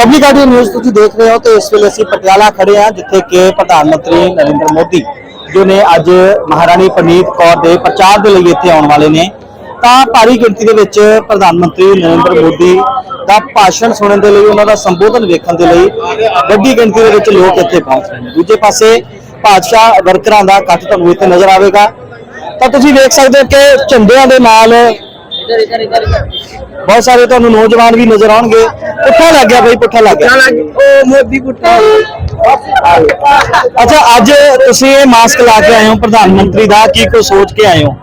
Public audio news ਤੁਸੀਂ ਦੇਖ ਰਹੇ ਹੋ ਤੇ ਇਸ ਵੇਲੇ ਅਸੀਂ ਪਟਿਆਲਾ ਖੜੇ ਹਾਂ, ਜਿੱਥੇ ਕਿ ਪ੍ਰਧਾਨ ਮੰਤਰੀ ਨਰਿੰਦਰ ਮੋਦੀ, ਜੋ ਨੇ ਅੱਜ ਮਹਾਰਾਣੀ ਪ੍ਰਨੀਤ ਕੌਰ ਦੇ ਪ੍ਰਚਾਰ ਦੇ ਲਈ ਇੱਥੇ ਆਉਣ ਵਾਲੇ ਨੇ। ਤਾਂ ਭਾਰੀ ਗਿਣਤੀ ਦੇ ਵਿੱਚ ਪ੍ਰਧਾਨ ਮੰਤਰੀ ਨਰਿੰਦਰ ਮੋਦੀ ਦਾ ਭਾਸ਼ਣ ਸੁਣਨ ਦੇ ਲਈ, ਉਹਨਾਂ ਦਾ ਸੰਬੋਧਨ ਵੇਖਣ ਦੇ ਲਈ ਵੱਡੀ ਗਿਣਤੀ ਦੇ ਵਿੱਚ ਲੋਕ ਇੱਥੇ ਪਹੁੰਚ ਰਹੇ ਨੇ। ਦੂਜੇ ਪਾਸੇ ਭਾਜਪਾ ਵਰਕਰਾਂ ਦਾ ਇਕੱਠ ਤੁਹਾਨੂੰ ਇੱਥੇ ਨਜ਼ਰ ਆਵੇਗਾ। ਤਾਂ ਤੁਸੀਂ ਵੇਖ ਸਕਦੇ ਹੋ ਕਿ ਝੰਡਿਆਂ ਦੇ ਨਾਲ ਬਹੁਤ ਸਾਰੇ ਤੁਹਾਨੂੰ ਨੌਜਵਾਨ ਵੀ ਨਜ਼ਰ ਆਉਣਗੇ। ਪੁੱਠਾ ਲੱਗ ਗਿਆ ਬਈ ਪੁੱਠਾ ਲੱਗ ਗਿਆ। ਉਹ ਮੋਦੀ ਪੁੱਟਾ ਅੱਛਾ ਅੱਜ ਤੁਸੀਂ ਇਹ ਮਾਸਕ ਲਾ ਕੇ ਆਏ ਹੋ ਪ੍ਰਧਾਨ ਮੰਤਰੀ ਦਾ। ਕੀ ਕੁਝ ਸੋਚ ਕੇ ਆਏ ਹੋ?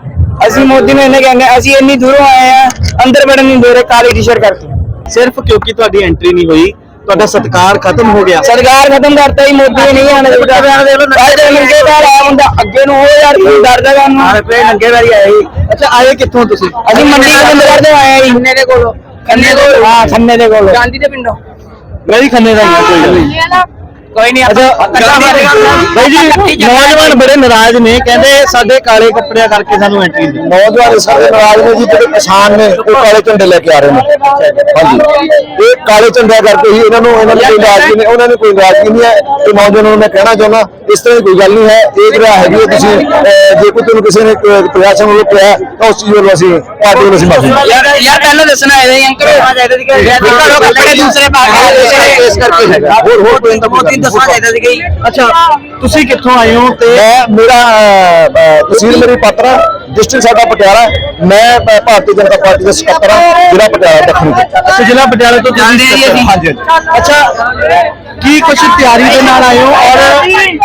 ਅਸੀਂ ਮੋਦੀ ਨੂੰ ਇਹਨੇ ਕਹਿੰਦੇ ਅਸੀਂ ਇੰਨੀ ਦੂਰੋਂ ਆਏ ਆ ਅੰਦਰ ਵੜਨ ਨਹੀਂ ਦੇ ਰਹੇ ਕਾਲੀ ਟੀ-ਸ਼ਰਟ ਕਰਕੇ। ਸਿਰਫ ਕਿਉਂਕਿ ਤੁਹਾਡੀ ਐਂਟਰੀ ਨਹੀਂ ਹੋਈ ਤੁਹਾਡਾ ਸਤਕਾਰ ਖਤਮ ਹੋ ਗਿਆ। ਸਰਕਾਰ ਖਤਮ ਕਰਤਾ ਹੀ ਮੋਦੀ ਨਹੀਂ ਆਣੇ ਦਿੱਤਾ ਸਾਡੇ ਨੰਗੇ ਦਾ ਆਇਆ ਹੁੰਦਾ ਅੱਗੇ ਨੂੰ ਉਹ ਯਾਰ ਕੀ ਡਰਦਾ ਸਾਨੂੰ ਆਪਣੇ ਨੰਗੇ ਵਾਰੀ ਆਏ। ਅੱਛਾ ਆਏ ਕਿੱਥੋਂ ਤੁਸੀਂ? ਅਸੀਂ ਮੰਡੀ ਗੋਬਿੰਦਗੜ੍ਹ ਤੋਂ ਆਏ ਹਾਂ ਖੰਨੇ ਦੇ ਕੋਲੋਂ। ਖੰਨੇ ਦੇ ਹਾਂ ਖੰਨੇ ਦੇ ਕੋਲੋਂ। ਗਾਂਧੀ ਦੇ ਪਿੰਡੋਂ। ਮੈਂ ਵੀ ਖੰਨੇ ਦਾ ਹੀ ਹਾਂ ਕੋਈ ਨਹੀਂ। ਕੋਈ ਨਹੀਂ ਬਾਈ ਜੀ ਨੌਜਵਾਨ ਬੜੇ ਨਾਰਾਜ਼ ਨੇ ਕਹਿੰਦੇ ਸਾਡੇ ਕਾਲੇ ਕੱਪੜਿਆਂ ਕਰਕੇ ਸਾਨੂੰ ਐਂਟਰੀ ਨਹੀਂ ਨੌਜਵਾਨ ਸਾਰੇ ਨਾਰਾਜ਼ ਨੇ ਜੀ ਜਿਹੜੇ ਕਿਸਾਨ ਨੇ ਉਹ ਕਾਲੇ ਝੰਡੇ ਲੈ ਕੇ ਆ ਰਹੇ ਨੇ। ਹਾਂਜੀ। ਇਹ ਕਾਲੇ ਝੰਡਿਆਂ ਕਰਕੇ ਹੀ ਇਹਨਾਂ ਨੂੰ ਇਹਨਾਂ ਨੂੰ ਕੋਈ ਨਾਰਾਜ਼ਗੀ ਨਹੀਂ ਉਹਨਾਂ ਨੂੰ ਕੋਈ ਨਾਰਾਜ਼ਗੀ ਨਹੀਂ ਹੈ। ਤੇ ਨੌਜਵਾਨਾਂ ਨੂੰ ਮੈਂ ਕਹਿਣਾ ਚਾਹੁੰਦਾ ਇਸ ਤਰ੍ਹਾਂ ਦੀ ਕੋਈ ਗੱਲ ਨਹੀਂ ਹੈ। ਇਹ ਜਿਹੜਾ ਹੈਗੀ ਹੈ ਤੁਸੀਂ ਜੇ ਕੋਈ ਤੁਹਾਨੂੰ ਕਿਸੇ ਨੇ ਪ੍ਰਸ਼ਾਸਨ ਵੱਲੋਂ ਕਿਹਾ ਤਾਂ ਉਸ ਚੀਜ਼ ਵੱਲੋਂ ਅਸੀਂ ਪਾਰਟੀ ਵੱਲੋਂ ਅਸੀਂ ਮਾਫੀ ਯਾਰ ਯਾਰ ਪਹਿਲਾਂ ਦੱਸਣਾ ਹੈ ਅੰਕਲ। ਘਰੋਂ ਕੱਪੜੇ ਦੂਸਰੇ ਪਾ ਕੇ ਇਸ ਕਰਕੇ ਹੈਗਾ। ਹੋਰ ਹੋਰ ਕੋਈ ਤਾਂ ਦੱਸਣਾ ਚਾਹੀਦਾ ਸੀ ਕਿ ਅੱਛਾ ਤੁਸੀਂ ਕਿੱਥੋਂ ਆਏ ਹੋ ਤੇ ਮੈਂ ਮੇਰਾ ਅਹ, ਅਹ, ਤਹਿਸੀਲ ਮੇਰੀ ਪਾਤਰਾ ਡਿਸਟ੍ਰਿਕਟ ਸਾਡਾ ਪਟਿਆਲਾ ਹੈ। ਮੈਂ ਅਹ, ਭਾਰਤੀ ਜਨਤਾ ਪਾਰਟੀ ਦਾ ਸਕੱਤਰ ਹਾਂ ਜ਼ਿਲ੍ਹਾ ਪਟਿਆਲਾ ਦੱਖਣੀ ਤੋਂ ਅੱਛਾ ਜ਼ਿਲ੍ਹਾ ਪਟਿਆਲਾ ਤੋਂ ਜਾਂਦੇ ਤੁਸੀਂ ਜੀ ਅਸੀਂ। ਹਾਂਜੀ। ਅੱਛਾ ਕੀ ਕੁਝ ਤਿਆਰੀ ਦੇ ਨਾਲ ਆਏ ਹੋ ਔਰ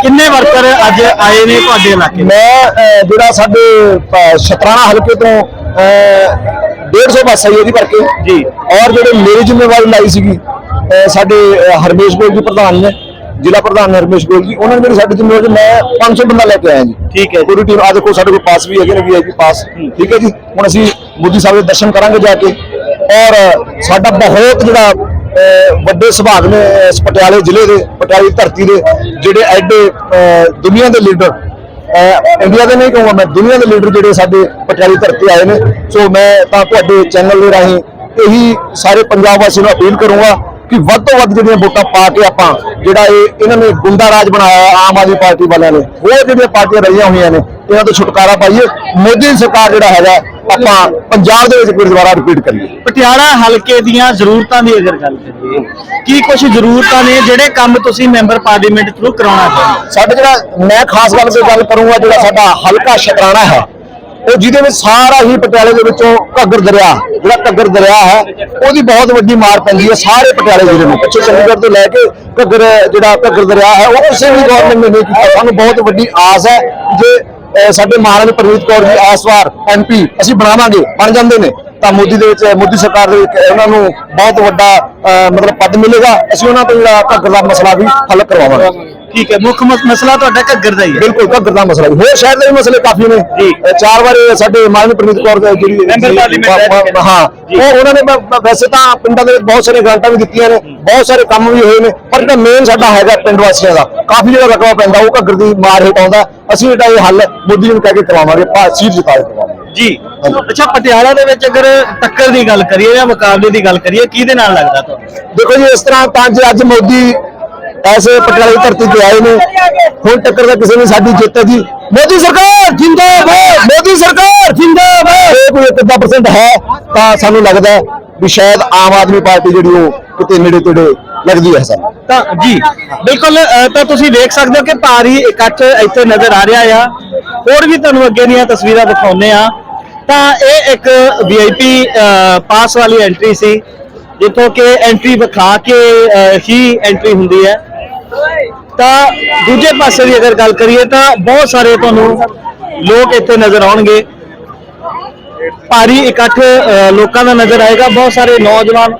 ਕਿੰਨੇ ਵਰਕਰ ਅੱਜ ਆਏ ਨੇ ਤੁਹਾਡੇ ਇਲਾਕੇ? ਮੈਂ ਅਹ, ਜਿਹੜਾ ਸਾਡੇ ਅਹ, ਸ਼ਤਰਾਣਾ ਹਲਕੇ ਤੋਂ ਅਹ, 150 ਬੱਸ ਆਈ ਉਹਦੀ ਕਰਕੇ ਜੀ। ਔਰ ਜਿਹੜੇ ਮੇਰੀ ਜ਼ਿੰਮੇਵਾਰੀ ਲਾਈ ਸੀਗੀ ਅਹ, ਸਾਡੇ ਅਹ, ਹਰਮੇਸ਼ ਗੋਲ ਜੀ ਪ੍ਰਧਾਨ ਨੇ ਜ਼ਿਲ੍ਹਾ ਪ੍ਰਧਾਨ ਹਰਮੇਸ਼ ਗੋਲ ਜੀ ਉਹਨਾਂ ਨੇ ਮੇਰੀ ਸਾਡੀ ਜ਼ਿੰਮੇਵਾਰੀ ਮੈਂ 500 ਬੰਦਾ ਲੈ ਕੇ ਆਇਆ ਜੀ। ਠੀਕ ਹੈ ਜੀ। ਪੂਰੀ ਟੀਮ ਆ ਦੇਖੋ ਸਾਡੇ ਕੋਲ ਪਾਸ ਵੀ ਹੈਗੇ ਨੇ ਵੀਆਈਪੀ ਪਾਸ ਠੀਕ ਹੈ ਜੀ ਹੁਣ ਅਸੀਂ ਮੋਦੀ ਸਾਹਿਬ ਦੇ ਦਰਸ਼ਨ ਕਰਾਂਗੇ ਜਾ ਕੇ। ਔਰ ਸਾਡਾ ਬਹੁਤ ਜਿਹੜਾ ਵੱਡੇ ਸੁਭਾਗ ਨੇ ਇਸ ਪਟਿਆਲੇ ਜ਼ਿਲ੍ਹੇ ਦੇ ਪਟਿਆਲੇ ਧਰਤੀ ਦੇ ਜਿਹੜੇ ਐਡੇ ਦੁਨੀਆ ਦੇ ਲੀਡਰ ਇੰਡੀਆ ਦੇ ਨਹੀਂ ਕਹੂੰਗਾ ਮੈਂ ਦੁਨੀਆ ਦੇ ਲੀਡਰ ਜਿਹੜੇ ਸਾਡੇ ਪਟਿਆਲੇ ਧਰਤੀ ਆਏ ਨੇ। ਸੋ ਮੈਂ ਤਾਂ ਤੁਹਾਡੇ ਚੈਨਲ ਦੇ ਰਾਹੀਂ ਇਹੀ ਸਾਰੇ ਪੰਜਾਬ ਵਾਸੀਆਂ ਨੂੰ ਅਪੀਲ ਕਰੂੰਗਾ ਕਿ ਵੱਧ ਤੋਂ ਵੱਧ ਜਿਹੜੀਆਂ ਵੋਟਾਂ ਪਾ ਕੇ ਆਪਾਂ ਜਿਹੜਾ ਇਹ ਇਹਨਾਂ ਨੇ ਗੁੰਡਾ ਰਾਜ ਬਣਾਇਆ ਆਮ ਆਦਮੀ ਪਾਰਟੀ ਵਾਲਿਆਂ ਨੇ ਹੋਰ ਜਿਹੜੀਆਂ ਪਾਰਟੀਆਂ ਰਹੀਆਂ ਹੋਈਆਂ ਨੇ ਇਹਨਾਂ ਤੋਂ ਛੁਟਕਾਰਾ ਪਾਈਏ। ਮੋਦੀ ਸਰਕਾਰ ਜਿਹੜਾ ਹੈਗਾ ਆਪਾਂ ਪੰਜਾਬ ਦੇ ਵਿੱਚ ਫਿਰ ਦੁਬਾਰਾ ਰਿਪੀਟ ਕਰੀਏ। ਪਟਿਆਲਾ ਹਲਕੇ ਦੀਆਂ ਜ਼ਰੂਰਤਾਂ ਦੀ ਅਗਰ ਗੱਲ ਕਰੀਏ ਕੀ ਕੁਝ ਜ਼ਰੂਰਤਾਂ ਨੇ ਜਿਹੜੇ ਕੰਮ ਤੁਸੀਂ ਮੈਂਬਰ ਪਾਰਲੀਮੈਂਟ ਥਰੂ ਕਰਾਉਣਾ ਚਾਹੁੰਦੇ ਸਾਡਾ ਜਿਹੜਾ ਮੈਂ ਖਾਸ ਗੱਲ ਤੇ ਗੱਲ ਕਰੂੰਗਾ ਜਿਹੜਾ ਸਾਡਾ ਹਲਕਾ ਸ਼ਤਰਾਣਾ ਹੈ ਉਹ ਜਿਹਦੇ ਵਿੱਚ ਸਾਰਾ ਹੀ ਪਟਿਆਲੇ ਦੇ ਵਿੱਚੋਂ ਘੱਗਰ ਦਰਿਆ ਜਿਹੜਾ ਘੱਗਰ ਦਰਿਆ ਹੈ ਉਹਦੀ ਬਹੁਤ ਵੱਡੀ ਮਾਰ ਪੈਂਦੀ ਹੈ ਸਾਰੇ ਪਟਿਆਲੇ ਜ਼ਿਲ੍ਹੇ ਨੂੰ। ਪਿੱਛੇ ਚੰਡੀਗੜ੍ਹ ਤੋਂ ਲੈ ਕੇ ਘੱਗਰ ਜਿਹੜਾ ਘੱਗਰ ਦਰਿਆ ਹੈ ਉਹ ਕਿਸੇ ਵੀ ਗਵਰਨਮੈਂਟ ਨੇ ਨਹੀਂ ਕੀਤਾ। ਸਾਨੂੰ ਬਹੁਤ ਵੱਡੀ ਆਸ ਹੈ ਜੇ ਸਾਡੇ ਮਹਾਰਾਣੀ ਪ੍ਰਨੀਤ ਕੌਰ ਜੀ ਇਸ ਵਾਰ ਐਮਪੀ ਅਸੀਂ ਬਣਾਵਾਂਗੇ ਬਣ ਜਾਂਦੇ ਨੇ ਤਾਂ ਮੋਦੀ ਦੇ ਵਿੱਚ ਮੋਦੀ ਸਰਕਾਰ ਦੇ ਵਿੱਚ ਉਹਨਾਂ ਨੂੰ ਬਹੁਤ ਵੱਡਾ ਅਹ, ਮਤਲਬ ਪਦ ਮਿਲੇਗਾ। ਅਸੀਂ ਉਹਨਾਂ ਤੋਂ ਜਿਹੜਾ ਘੱਗਰ ਦਾ ਮਸਲਾ ਵੀ ਹੱਲ ਕਰਵਾਵਾਂਗੇ। ਠੀਕ ਹੈ ਮੁੱਖ ਮਸ- ਮਸਲਾ ਤੁਹਾਡਾ ਘੱਗਰ ਦਾ ਹੀ ਹੈ। ਬਿਲਕੁਲ ਘੱਗਰ ਦਾ ਮਸਲਾ ਵੀ। ਹੋਰ ਸ਼ਹਿਰ ਦੇ ਵੀ ਮਸਲੇ ਕਾਫੀ ਨੇ। ਜੀ। ਅਹ ਚਾਰ ਵਾਰ ਸਾਡੇ ਮਾਨਵ ਪ੍ਰਨੀਤ ਕੌਰ ਦਾ ਜਿਹੜੀ ਮੈਂਬਰ ਪਾਰਲੀਮੈਂਟ ਰਹਿ ਚੁੱਕੇ ਨੇ। ਹਾਂ। ਜੀ। ਉਹ ਉਹਨਾਂ ਨੇ ਵੈਸੇ ਤਾਂ ਪਿੰਡਾਂ ਦੇ ਵਿੱਚ ਬਹੁਤ ਸਾਰੇ ਗ੍ਰਾਂਟਾਂ ਵੀ ਦਿੱਤੀਆਂ ਨੇ ਬਹੁਤ ਸਾਰੇ ਕੰਮ ਵੀ ਹੋਏ ਨੇ ਪਰ ਜਿਹੜਾ ਮੇਨ ਸਾਡਾ ਹੈਗਾ ਪਿੰਡ ਵਾਸੀਆਂ ਦਾ ਕਾਫੀ ਜਿਹੜਾ ਰਕਬਾ ਪੈਂਦਾ ਉਹ ਘੱਗਰ ਦੀ ਮਾਰ ਹੇਠ ਆਉਂਦਾ। ਅਸੀਂ ਜਿਹੜਾ ਇਹ ਹੱਲ ਮੋਦੀ ਜੀ ਨੂੰ ਕਹਿ ਕੇ ਕਰਵਾਵਾਂਗੇ ਪਾ ਸੀਟ ਜਿਤਾ ਕੇ ਕਰਵਾਵਾਂਗੇ। ਜੀ। ਅੱਛਾ ਪਟਿਆਲਾ ਦੇ ਵਿੱਚ ਅਗਰ ਟੱਕਰ ਦੀ ਗੱਲ ਕਰੀਏ ਜਾਂ ਮੁਕਾਬਲੇ ਦੀ ਗੱਲ ਕਰੀਏ ਕਿਹਦੇ ਨਾਲ ਲੱਗਦਾ ਤੁਹਾਨੂੰ? ਦੇਖੋ ਜੀ ਇਸ ਤਰ੍ਹਾਂ ਤਾਂ ਜੇ ਅੱਜ ਮੋਦੀ ਐਸੇ ਪਟਿਆਲੇ ਦੀ ਧਰਤੀ ਤੇ ਆਏ ਨੇ। ਹੁਣ ਟੱਕਰ ਦਾ ਕਿਸੇ ਨੇ ਸਾਡੀ ਜਿੱਤ ਹੈ ਜੀ ਮੋਦੀ ਸਰਕਾਰ ਜਿੰਦਾਬਾਦ। ਮੋਦੀ ਸਰਕਾਰ ਜਿੰਦਾਬਾਦ। ਇਹ ਕੋਈ 1% ਹੈ ਤਾਂ ਸਾਨੂੰ ਲੱਗਦਾ ਹੈ ਵੀ ਸ਼ਾਇਦ ਆਮ ਆਦਮੀ ਪਾਰਟੀ ਜਿਹੜੀ ਉਹ ਕਿਤੇ ਨੇੜੇ ਤੇੜੇ ਲੱਗਦੀ ਹੈ ਸਾਨੂੰ ਤਾਂ ਜੀ ਬਿਲਕੁਲ ਅ, ਤਾਂ ਤੁਸੀਂ ਵੇਖ ਸਕਦੇ ਹੋ ਕਿ ਭਾਰੀ ਇਕੱਠ ਇੱਥੇ ਨਜ਼ਰ ਆ ਰਿਹਾ ਆ। ਹੋਰ ਵੀ ਤੁਹਾਨੂੰ ਅੱਗੇ ਦੀਆਂ ਤਸਵੀਰਾਂ ਦਿਖਾਉਂਦੇ ਆ ਤਾਂ ਇਹ ਇੱਕ ਵੀਆਈਪੀ ਪਾਸ ਵਾਲੀ ਐਂਟਰੀ ਸੀ ਜਿੱਥੋਂ ਕਿ ਐਂਟਰੀ ਵਿਖਾ ਕੇ ਅ, ਹੀ ਐਂਟਰੀ ਹੁੰਦੀ ਹੈ। ਤਾਂ ਦੂਜੇ ਪਾਸੇ ਦੀ ਅਗਰ ਗੱਲ ਕਰੀਏ ਤਾਂ ਬਹੁਤ ਸਾਰੇ ਤੁਹਾਨੂੰ ਲੋਕ ਇੱਥੇ ਨਜ਼ਰ ਆਉਣਗੇ। ਭਾਰੀ ਇਕੱਠ ਲੋਕਾਂ ਦਾ ਨਜ਼ਰ ਆਏਗਾ। ਬਹੁਤ ਸਾਰੇ ਨੌਜਵਾਨ